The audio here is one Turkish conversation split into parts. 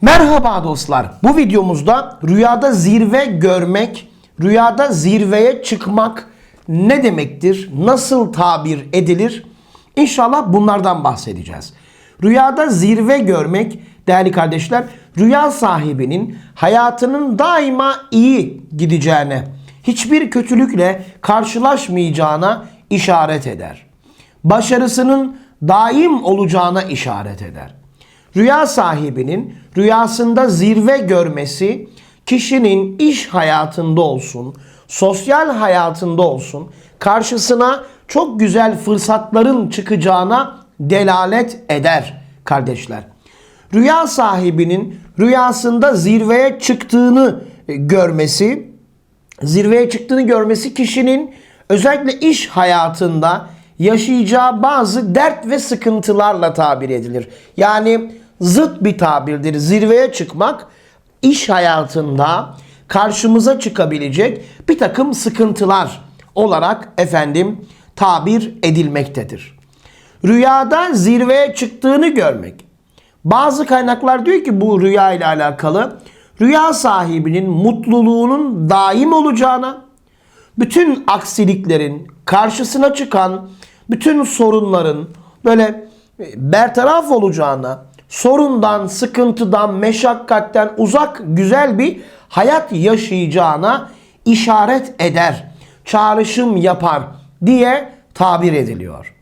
Merhaba dostlar. Bu videomuzda rüyada zirve görmek, rüyada zirveye çıkmak ne demektir? Nasıl tabir edilir? İnşallah bunlardan bahsedeceğiz. Rüyada zirve görmek değerli kardeşler, rüya sahibinin hayatının daima iyi gideceğine, hiçbir kötülükle karşılaşmayacağına işaret eder. Başarısının daim olacağına işaret eder. Rüya sahibinin rüyasında zirve görmesi kişinin iş hayatında olsun, sosyal hayatında olsun karşısına çok güzel fırsatların çıkacağına delalet eder kardeşler. Rüya sahibinin rüyasında zirveye çıktığını e, görmesi, zirveye çıktığını görmesi kişinin özellikle iş hayatında yaşayacağı bazı dert ve sıkıntılarla tabir edilir. Yani zıt bir tabirdir. Zirveye çıkmak iş hayatında karşımıza çıkabilecek bir takım sıkıntılar olarak efendim tabir edilmektedir. Rüyada zirveye çıktığını görmek. Bazı kaynaklar diyor ki bu rüya ile alakalı rüya sahibinin mutluluğunun daim olacağına, bütün aksiliklerin karşısına çıkan bütün sorunların böyle bertaraf olacağına, sorundan, sıkıntıdan, meşakkatten uzak güzel bir hayat yaşayacağına işaret eder, çağrışım yapar diye tabir ediliyor.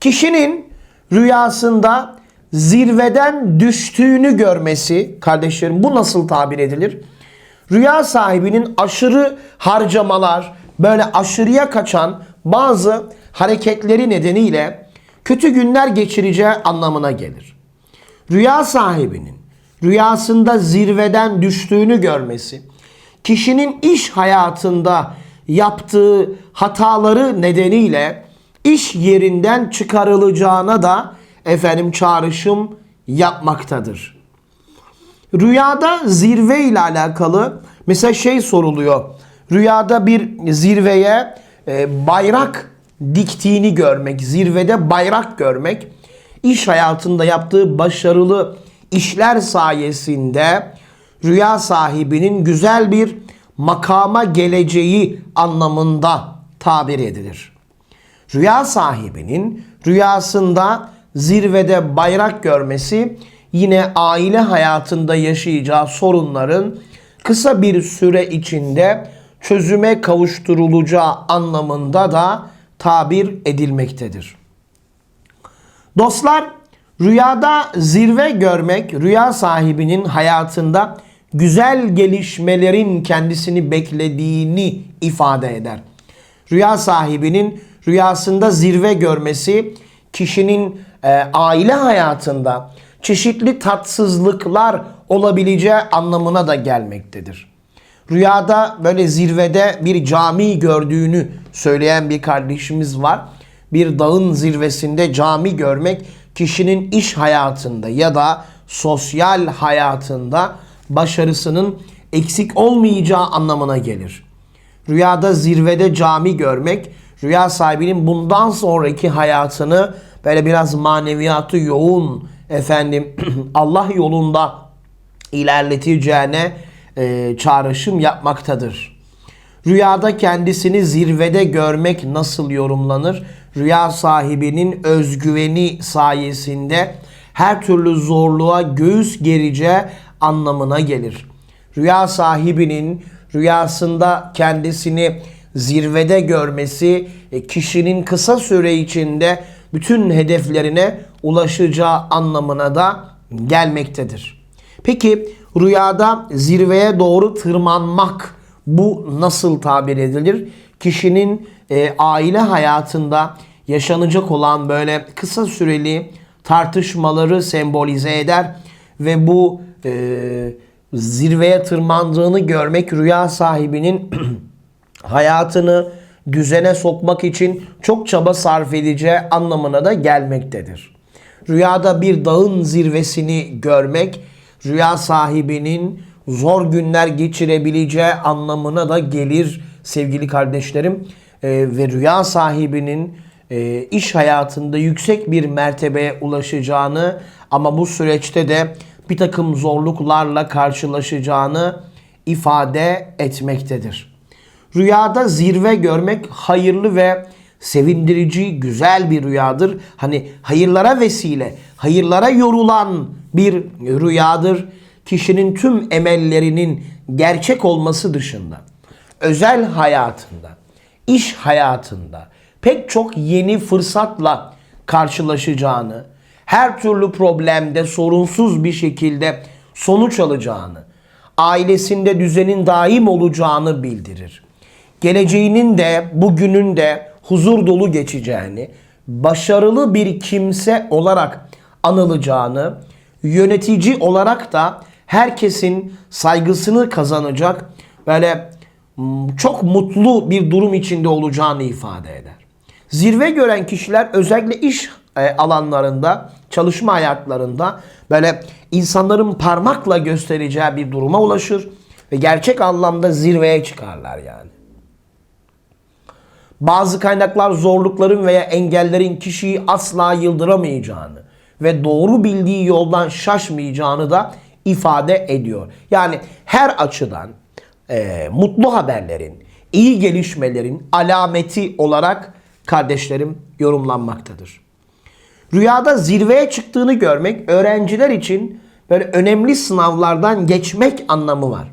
Kişinin rüyasında zirveden düştüğünü görmesi, kardeşlerim bu nasıl tabir edilir? Rüya sahibinin aşırı harcamalar, böyle aşırıya kaçan bazı hareketleri nedeniyle kötü günler geçireceği anlamına gelir. Rüya sahibinin rüyasında zirveden düştüğünü görmesi, kişinin iş hayatında yaptığı hataları nedeniyle iş yerinden çıkarılacağına da efendim çağrışım yapmaktadır. Rüyada zirve ile alakalı mesela şey soruluyor. Rüyada bir zirveye e, bayrak diktiğini görmek, zirvede bayrak görmek, iş hayatında yaptığı başarılı işler sayesinde rüya sahibinin güzel bir makama geleceği anlamında tabir edilir. Rüya sahibinin rüyasında zirvede bayrak görmesi yine aile hayatında yaşayacağı sorunların kısa bir süre içinde çözüme kavuşturulacağı anlamında da tabir edilmektedir. Dostlar, rüyada zirve görmek rüya sahibinin hayatında güzel gelişmelerin kendisini beklediğini ifade eder. Rüya sahibinin rüyasında zirve görmesi kişinin e, aile hayatında çeşitli tatsızlıklar olabileceği anlamına da gelmektedir. Rüyada böyle zirvede bir cami gördüğünü söyleyen bir kardeşimiz var. Bir dağın zirvesinde cami görmek kişinin iş hayatında ya da sosyal hayatında başarısının eksik olmayacağı anlamına gelir. Rüyada zirvede cami görmek rüya sahibinin bundan sonraki hayatını böyle biraz maneviyatı yoğun efendim Allah yolunda ilerleteceğine e, çağrışım yapmaktadır. Rüyada kendisini zirvede görmek nasıl yorumlanır? Rüya sahibinin özgüveni sayesinde her türlü zorluğa göğüs gereceği anlamına gelir. Rüya sahibinin rüyasında kendisini zirvede görmesi e, kişinin kısa süre içinde bütün hedeflerine ulaşacağı anlamına da gelmektedir. Peki rüyada zirveye doğru tırmanmak bu nasıl tabir edilir? Kişinin e, aile hayatında yaşanacak olan böyle kısa süreli tartışmaları sembolize eder ve bu e, zirveye tırmandığını görmek rüya sahibinin hayatını düzene sokmak için çok çaba sarf edeceği anlamına da gelmektedir. Rüyada bir dağın zirvesini görmek rüya sahibinin zor günler geçirebileceği anlamına da gelir sevgili kardeşlerim. Ee, ve rüya sahibinin e, iş hayatında yüksek bir mertebeye ulaşacağını ama bu süreçte de bir takım zorluklarla karşılaşacağını ifade etmektedir. Rüyada zirve görmek hayırlı ve sevindirici, güzel bir rüyadır. Hani hayırlara vesile, hayırlara yorulan bir rüyadır. Kişinin tüm emellerinin gerçek olması dışında özel hayatında, iş hayatında pek çok yeni fırsatla karşılaşacağını, her türlü problemde sorunsuz bir şekilde sonuç alacağını, ailesinde düzenin daim olacağını bildirir. Geleceğinin de bugünün de huzur dolu geçeceğini, başarılı bir kimse olarak anılacağını, yönetici olarak da herkesin saygısını kazanacak böyle çok mutlu bir durum içinde olacağını ifade eder. Zirve gören kişiler özellikle iş e, alanlarında, çalışma hayatlarında böyle insanların parmakla göstereceği bir duruma ulaşır ve gerçek anlamda zirveye çıkarlar yani. Bazı kaynaklar zorlukların veya engellerin kişiyi asla yıldıramayacağını ve doğru bildiği yoldan şaşmayacağını da ifade ediyor. Yani her açıdan e, mutlu haberlerin, iyi gelişmelerin alameti olarak kardeşlerim yorumlanmaktadır. Rüyada zirveye çıktığını görmek öğrenciler için böyle önemli sınavlardan geçmek anlamı var.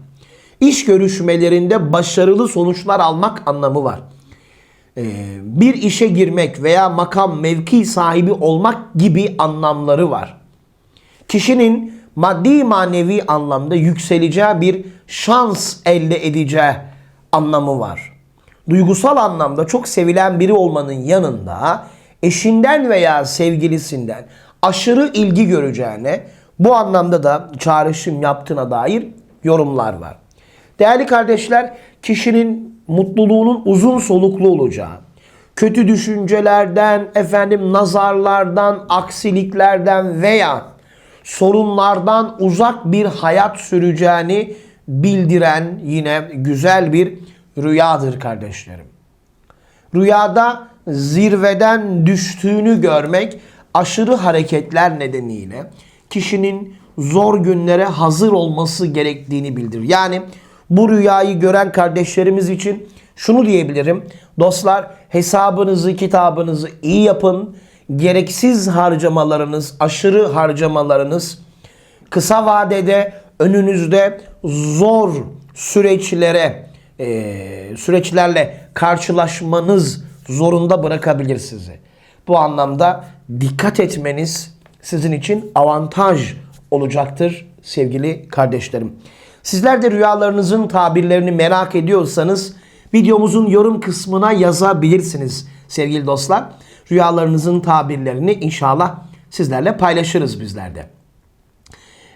İş görüşmelerinde başarılı sonuçlar almak anlamı var. Ee, bir işe girmek veya makam mevki sahibi olmak gibi anlamları var. Kişinin maddi manevi anlamda yükseleceği bir şans elde edeceği anlamı var. Duygusal anlamda çok sevilen biri olmanın yanında eşinden veya sevgilisinden aşırı ilgi göreceğine bu anlamda da çağrışım yaptığına dair yorumlar var. Değerli kardeşler, kişinin mutluluğunun uzun soluklu olacağı, kötü düşüncelerden, efendim nazarlardan, aksiliklerden veya sorunlardan uzak bir hayat süreceğini bildiren yine güzel bir rüyadır kardeşlerim. Rüyada zirveden düştüğünü görmek aşırı hareketler nedeniyle kişinin zor günlere hazır olması gerektiğini bildirir. Yani bu rüyayı gören kardeşlerimiz için şunu diyebilirim. Dostlar hesabınızı, kitabınızı iyi yapın. Gereksiz harcamalarınız, aşırı harcamalarınız kısa vadede önünüzde zor süreçlere e, süreçlerle karşılaşmanız zorunda bırakabilir sizi. Bu anlamda dikkat etmeniz sizin için avantaj olacaktır sevgili kardeşlerim. Sizler de rüyalarınızın tabirlerini merak ediyorsanız videomuzun yorum kısmına yazabilirsiniz sevgili dostlar. Rüyalarınızın tabirlerini inşallah sizlerle paylaşırız bizler de.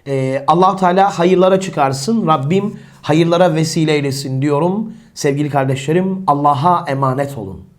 Ee, allah Teala hayırlara çıkarsın. Rabbim hayırlara vesile eylesin diyorum. Sevgili kardeşlerim Allah'a emanet olun.